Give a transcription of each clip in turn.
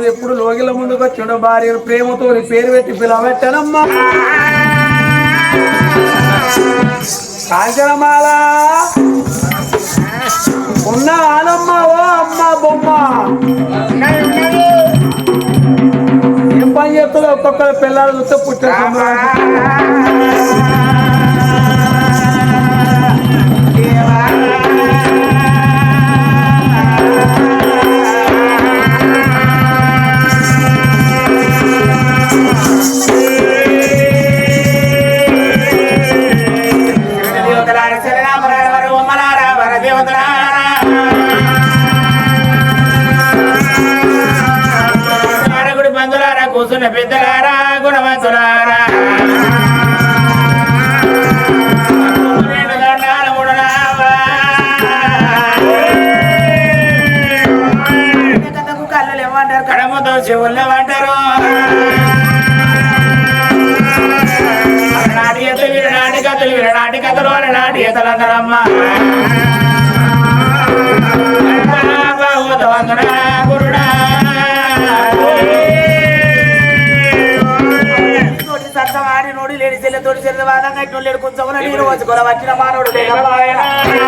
కాదు ఎప్పుడు లోగిల ముందుకు వచ్చిండో భార్య ప్రేమతో నీ పేరు పెట్టి పిలవెట్టనమ్మా కాంచనమాల ఉన్న ఆనమ్మ ఓ అమ్మ బొమ్మ. ఏం పని చేస్తుందో ఒక్కొక్కరు పిల్లలు చూస్తే పుట్టే అంటారు కడమతో చెవుల్లో అంటారు నాటి ఎత్తలు వీరు నాటి కథలు వీరు నాటి కథలు అని నాటి ఎత్తలు అందరమ్మా బాహుతవంతుడా గురుడా తోటి సత్తం ఆడి నోడి చెల్లె వాదంగా ఇటు లేడు కొంచెం నీరు వచ్చుకోరా వచ్చిన మానవుడు లేకపోయినా మానవుడు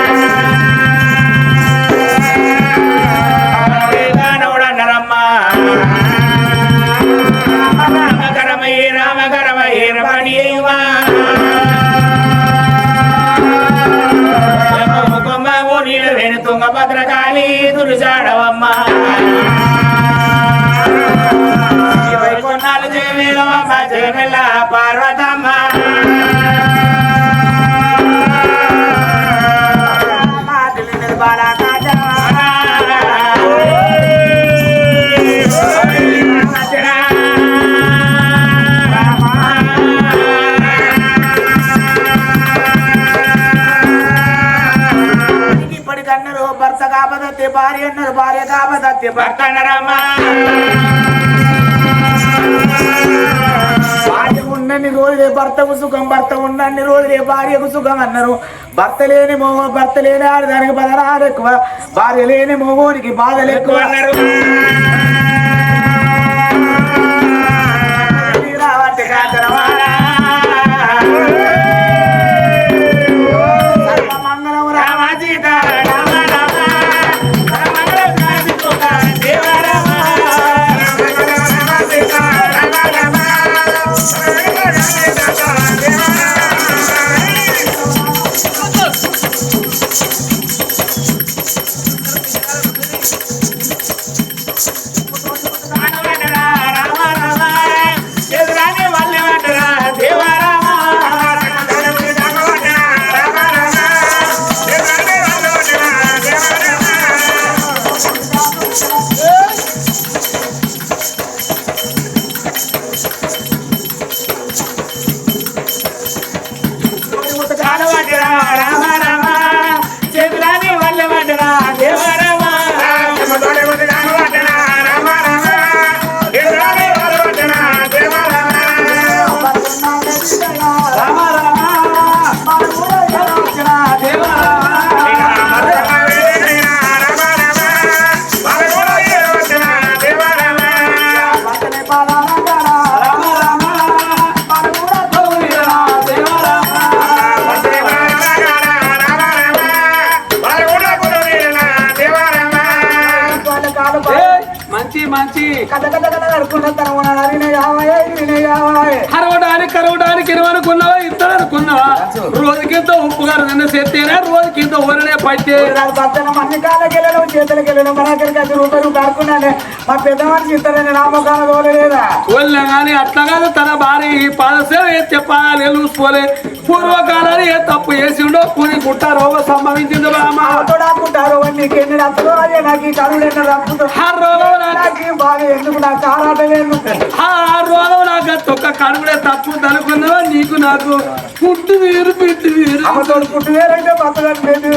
కాపదత్తే భార్య అన్నారు. భార్య కాపదత్తే భర్త అన్నారమ్మా భార్య ఉన్నన్ని రోజులే భర్తకు సుఖం భర్త ఉన్నన్ని రోజులే భార్యకు సుఖం అన్నారు. భర్త లేని మొగ భర్త లేని ఆడదానికి బదనాలు ఎక్కువ. భార్య లేని మొగోనికి బాధలు ఎక్కువ. అన్నారు. రామ గారు నిన్న సెత్తేనా రోజుకింత ఊరనే పట్టే మా పెద్ద మనిషి ఇస్తారని నామకాల తోలలేదా వాళ్ళ కానీ అట్లా కాదు తన భార్య ఈ పాలసేవ ఎత్తే పాలు చూసుకోలే. పూర్వకాలాన్ని ఏ తప్పు చేసిండో కూని గుట్ట రోగం సంభవించింది రామ ఆటోడాకుంటారు నీకు ఎన్ని రప్పులు అదే నాకు ఈ కరువులు ఎన్ని రప్పులు ఆ రోగం నాకు బాధ ఎందుకు నాకు ఆరాటం ఎందుకు ఆ రోగం తొక్క కడుపుడే తప్పు అనుకున్నావా నీకు నాకు పుట్టు వీరు పిట్టు వీరు. అమ్మతో పుట్టు వేరంటే బతకట్లేదు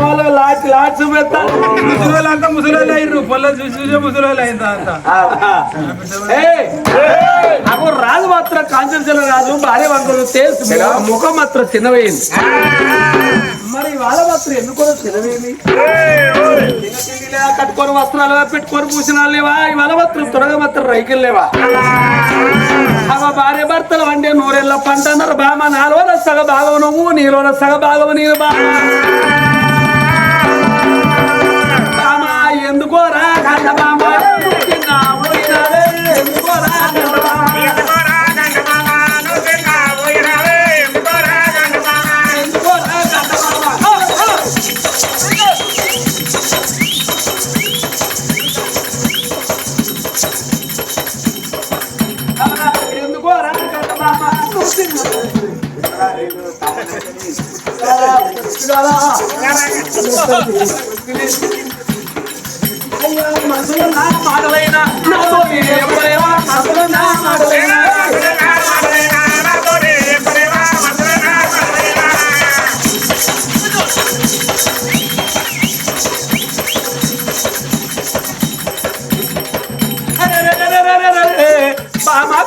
వాళ్ళు లాచి లాచి అంతా అయ్యారు పొల్ల చూసి అయిందా అంతా. అప్పుడు రాజు మాత్రం రాజు భార్య వంకలు ముఖం మాత్రం చిన్నవేయింది ఇవాళ వాళ్ళ మాత్రం ఎందుకో చిన్నవేమి కట్టుకొని వస్త్రాలు పెట్టుకొని పూసినాలు లేవా? ఇవాళ మాత్రం త్వరగా మాత్రం రైకిల్ లేవా? అవ భార్య భర్తలు అంటే నూరెళ్ళ పంట అన్నారు బామ నాలోన సగ భాగం నువ్వు నీలోన సగ భాగం నీరు బామ ఎందుకోరా? మనసులో నా మాటలైనా నాతో ఎప్పుడేవా మనసులో నా మాటలైనా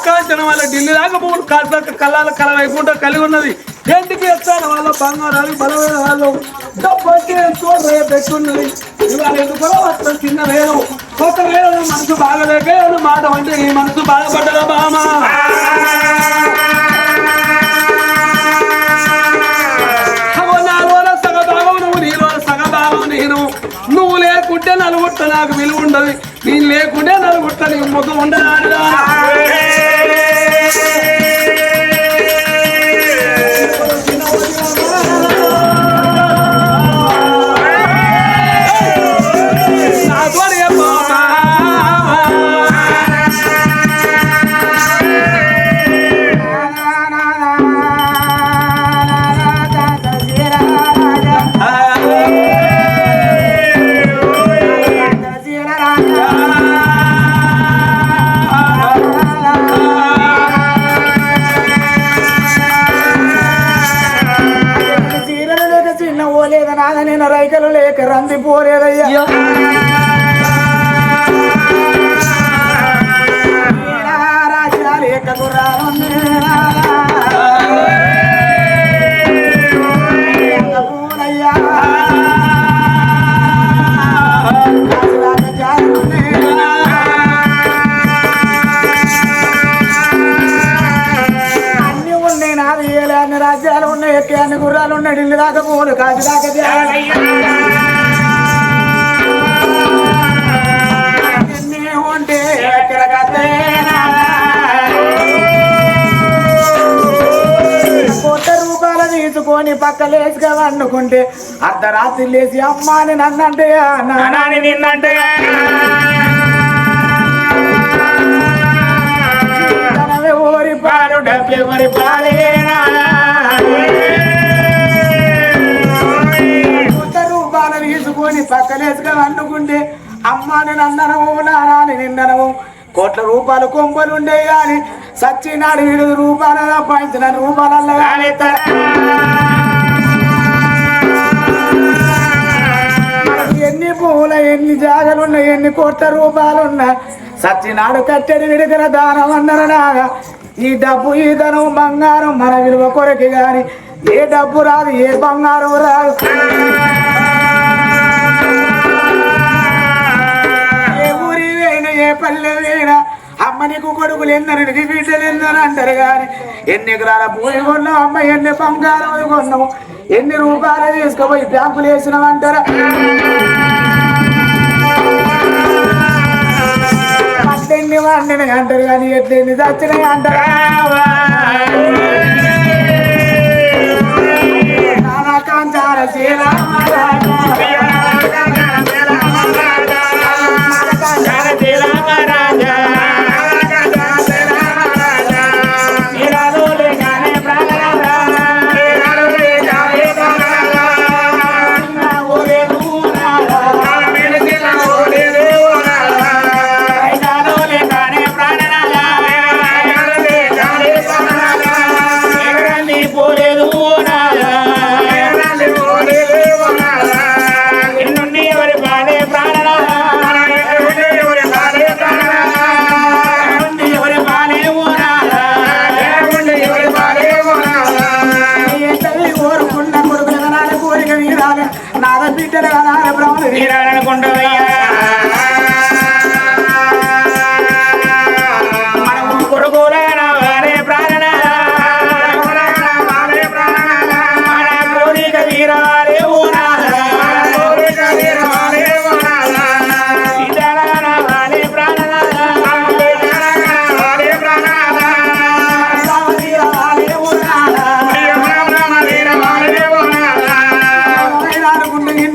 కాంచన వాళ్ళ ఢిల్లీ దాకా మూడు కాళ్ళ కళ్ళాల కళ వైకుంఠం కలిగి ఉన్నది ఎందుకు ఎత్తాను వాళ్ళ బంగారాలు బలమైన వాళ్ళు డబ్బుకి ఎంతో పెట్టున్నది ఇవాళ ఎందుకో వస్త్రం చిన్న మనసు బాగలేక మాట అంటే ఈ మనసు బాధపడ్డదా బామా నువ్వు నువ్వు లేకుంటే నలుగుట్ట నాకు విలువ ఉండదు నేను లేకుంటే నలుగుట్ట నీ ముఖం ఉండదానిదా ఓలేద నాద నేను రైకలు లేక రంది పోలేదయ్యా. రాజా లేక పూలయ్యా అన్ని రాజ్యాలు ఉన్నాయి ఎక్కే అన్ని గుర్రాలు ఉన్నాయి ఢిల్లీ దాకా పోలు కాశీ దాకా ఉంటే? కోట రూపాయలు తీసుకొని పక్కలేసుగా వండుకుంటే అర్ధరాత్రి లేచి అమ్మాని నన్నంటే నానా నిన్నంటే ఓరి పాలు డబ్బే ఓరి పక్కలేసుగా అమ్మ నేను నన్ననము నానాని నిన్ననము కోట్ల రూపాయలు కొంపలుండే గాని సచ్చినాడు వీడు రూపాయలు సంపాదించిన రూపాయల ఎన్ని పువ్వుల ఎన్ని జాగలున్నాయి ఎన్ని కోట్ల రూపాయలున్నా సచ్చినాడు కట్టెడి విడుదల దానం అన్నారు నాగా. ఈ డబ్బు ఈ ధనం బంగారం మన విలువ కొరకి గాని ఏ డబ్బు రాదు ఏ బంగారం రాదు. ఏ పల్లె వేయినా అమ్మ నీకు కొడుకులు ఎందరికి బిడ్డలు ఎందరు అంటారు కానీ ఎన్ని ఎకరాల భూమి కొన్నావు? అమ్మ ఎన్ని బంగారం కొన్నావు? ఎన్ని రూపాయలు తీసుకుపోయి బ్యాంకులు వేసినావు అంటారా? పద్దెన్ని వండిన అంటారు కానీ ఎట్లెన్ని చచ్చినాయి అంటారా? నానా కాంచార శ్రీరామ బ్రహ్మలు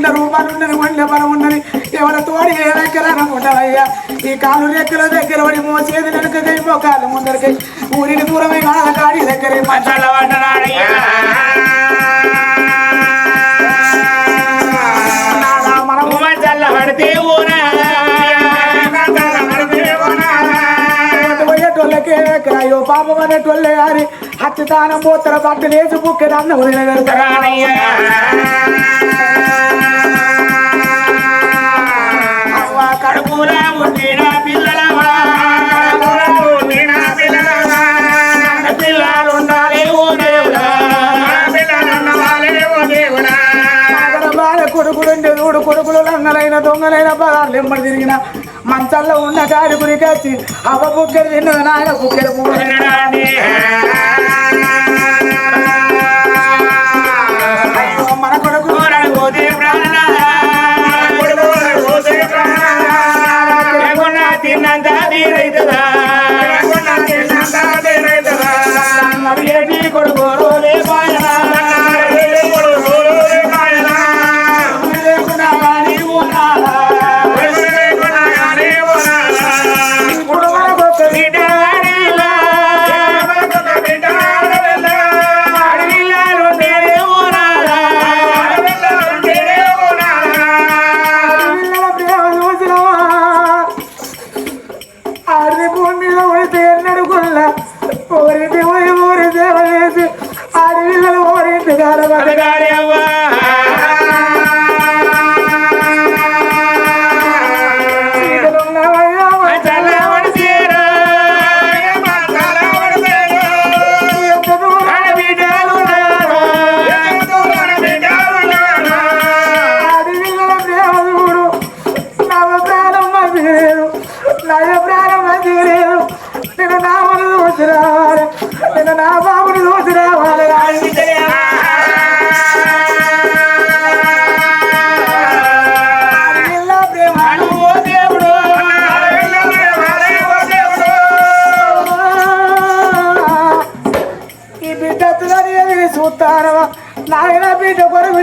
ఇంత రూపాయలు ఉన్నది ఒళ్ళే బలం ఉన్నది. ఎవరి తోడి ఏ దగ్గర అనుకుంటావయ్యా ఈ కాలు రెక్కల దగ్గర పడి మోసేది వెనుకకై మోకాలు ముందరకై. ఊరికి దూరమై వాళ్ళ కాడి దగ్గర నాథ. పోయేటోళ్ళకే అయ్యో పాపం అనేటోళ్ళే అని హత్యదానం పోతర బట్టలు వేసి బుక్కెడు అన్నం వదిలేదరుతారా బలాలు తిరిగిన మంచంలో ఉన్న కాడి గురికొచ్చి అవ్వ బుక్కెడు తిన్నది నాయన బుక్కెడు నాయన బిడ్డ కొరకు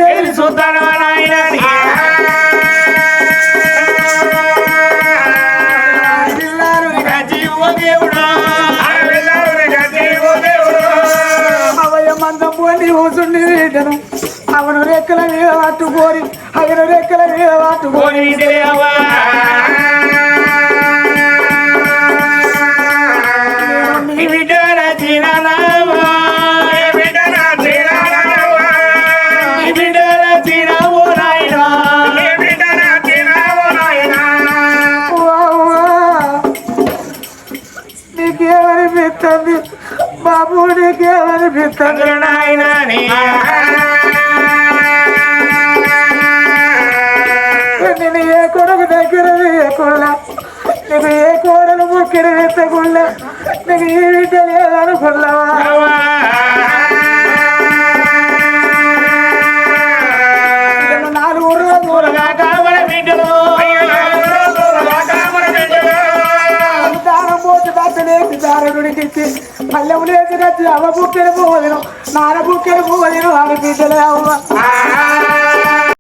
మందం పోండి కూర్చుండి బిడ్డను అవను రెక్కల మీద పట్టుకోరి ఆయన రెక్కల మీద పట్టుకోరి ఏ కొడుకు దగ్గర వేయకుండా నీకు ఏ కోడలు ముక్కిడి పెట్టకుండా నీకు ఈ బిడ్డ లేదనుకున్నావా? నాలుగు ఊరగా కావల బిడ్డలు బట్టలేసి దారుడికి పల్లెములేసి కచ్చి అవ్వ బుక్కెలు పోవదిను నాన్న బుక్కెలు పోవదిను అని బిడ్డలే అవ్వ